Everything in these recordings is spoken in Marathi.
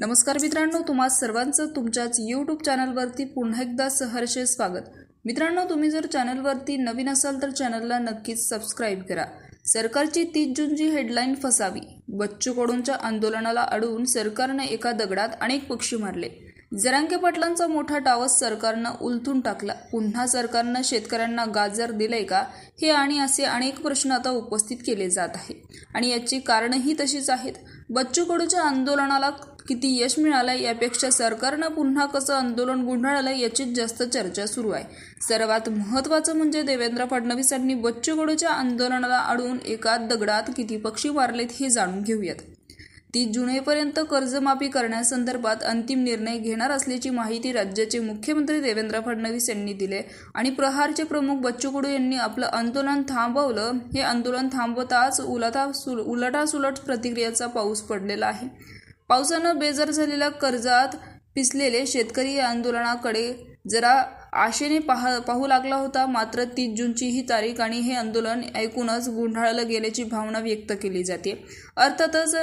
नमस्कार मित्रांनो तुम्हा सर्वांचं तुमच्याच यूट्यूब चॅनलवरती पुन्हा एकदा सहर्ष स्वागत. मित्रांनो तुम्ही जर चॅनलवरती नवीन असाल तर चॅनलला नक्कीच सबस्क्राईब करा. सरकारची तीस जूनची हेडलाईन फसावी बच्चू कडूंच्या आंदोलनाला अडवून सरकारने एका दगडात अनेक पक्षी मारले. जरांगे पाटलांचा मोठा टावस सरकारनं उलथून टाकला. पुन्हा सरकारनं शेतकऱ्यांना गाजर दिलंय का? हे आणि असे अनेक प्रश्न आता उपस्थित केले जात आहे आणि याची कारणंही तशीच आहेत. बच्चू कडूच्या आंदोलनाला किती यश मिळालं यापेक्षा सरकारनं पुन्हा कसं आंदोलन गुंडाळलं याचीच जास्त चर्चा सुरू आहे. सर्वात महत्त्वाचं म्हणजे देवेंद्र फडणवीस यांनी बच्चू कडूच्या आंदोलनाला अडवून एका दगडात किती पक्षी मारलेत हे जाणून घेऊयात. तीस जुनैपर्यंत कर्जमाफी करण्यासंदर्भात अंतिम निर्णय घेणार असल्याची माहिती राज्याचे मुख्यमंत्री देवेंद्र फडणवीस यांनी दिले आणि प्रहारचे प्रमुख बच्चू कडू यांनी आपलं आंदोलन थांबवलं. हे आंदोलन थांबवताच उलटा सुल उलटासुलट प्रतिक्रियेचा पाऊस पडलेला आहे. पावसानं बेजार झालेल्या कर्जात पिसलेले शेतकरी या आंदोलनाकडे जरा आशेने पाह पाहू लागला होता. मात्र तीस जूनची ही तारीख आणि हे आंदोलन ऐकूनच गुंढाळलं गेल्याची भावना व्यक्त केली जाते. अर्थातच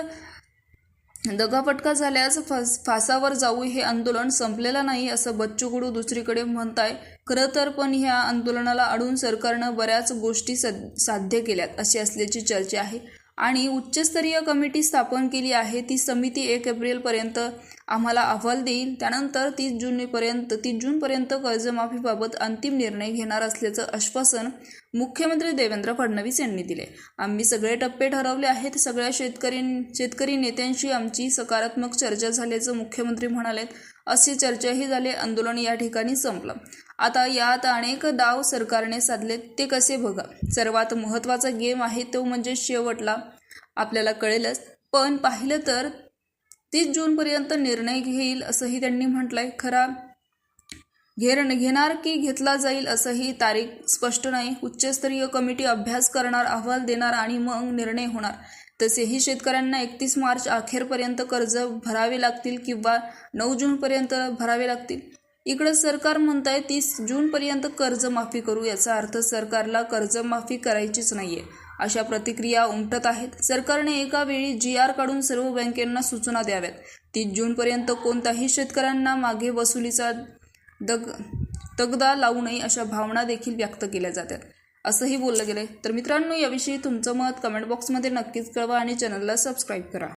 दगाफटका झाल्यास फास फासावर जाऊ हे आंदोलन संपलेलं नाही असं बच्चू कडू दुसरीकडे म्हणताय. खरं तर पण ह्या आंदोलनाला अडून सरकारनं बऱ्याच गोष्टी सद साध्य केल्यात अशी असल्याची चर्चा आहे. आणि उच्चस्तरीय कमिटी स्थापन केली आहे. ती समिती एक एप्रिलपर्यंत आम्हाला अहवाल देईल. त्यानंतर तीस जूनपर्यंत तीस जूनपर्यंत कर्जमाफीबाबत अंतिम निर्णय घेणार असल्याचं आश्वासन मुख्यमंत्री देवेंद्र फडणवीस यांनी दिले. आम्ही सगळे टप्पे ठरवले आहेत. सगळ्या शेतकरी शेतकरी नेत्यांशी आमची सकारात्मक चर्चा झाल्याचं मुख्यमंत्री म्हणालेत. अशी चर्चाही झाली. आंदोलन या ठिकाणी संपलं. आता यात अनेक डाव सरकारने साधले ते कसे बघा. सर्वात महत्त्वाचा गेम आहे तो म्हणजे शेवटला. आपल्याला कळेलच. पण पाहिलं तर तीस जूनपर्यंत निर्णय घेईल असंही त्यांनी म्हटलंय. खरा घेर घेणार की घेतला जाईल असंही तारीख स्पष्ट नाही. उच्चस्तरीय कमिटी अभ्यास करणार अहवाल देणार आणि मग निर्णय होणार. तसेही शेतकऱ्यांना एकतीस मार्च अखेरपर्यंत कर्ज भरावे लागतील किंवा नऊ जूनपर्यंत भरावे लागतील. इकडं सरकार म्हणत आहे तीस जूनपर्यंत कर्जमाफी करू याचा अर्थ सरकारला कर्जमाफी करायचीच नाहीये अशा प्रतिक्रिया उमटत आहेत. सरकारने एका वेळी जी आर काढून सर्व बँकांना सूचना द्याव्यात. तीस जूनपर्यंत कोणताही शेतकऱ्यांना मागे वसुलीचा दग तगदा लावू नये अशा भावना देखील व्यक्त केल्या जातात. असंही बोललं गेलं तर मित्रांनो याविषयी तुमचं मत कमेंट बॉक्समध्ये नक्कीच कळवा आणि चॅनलला सबस्क्राईब करा.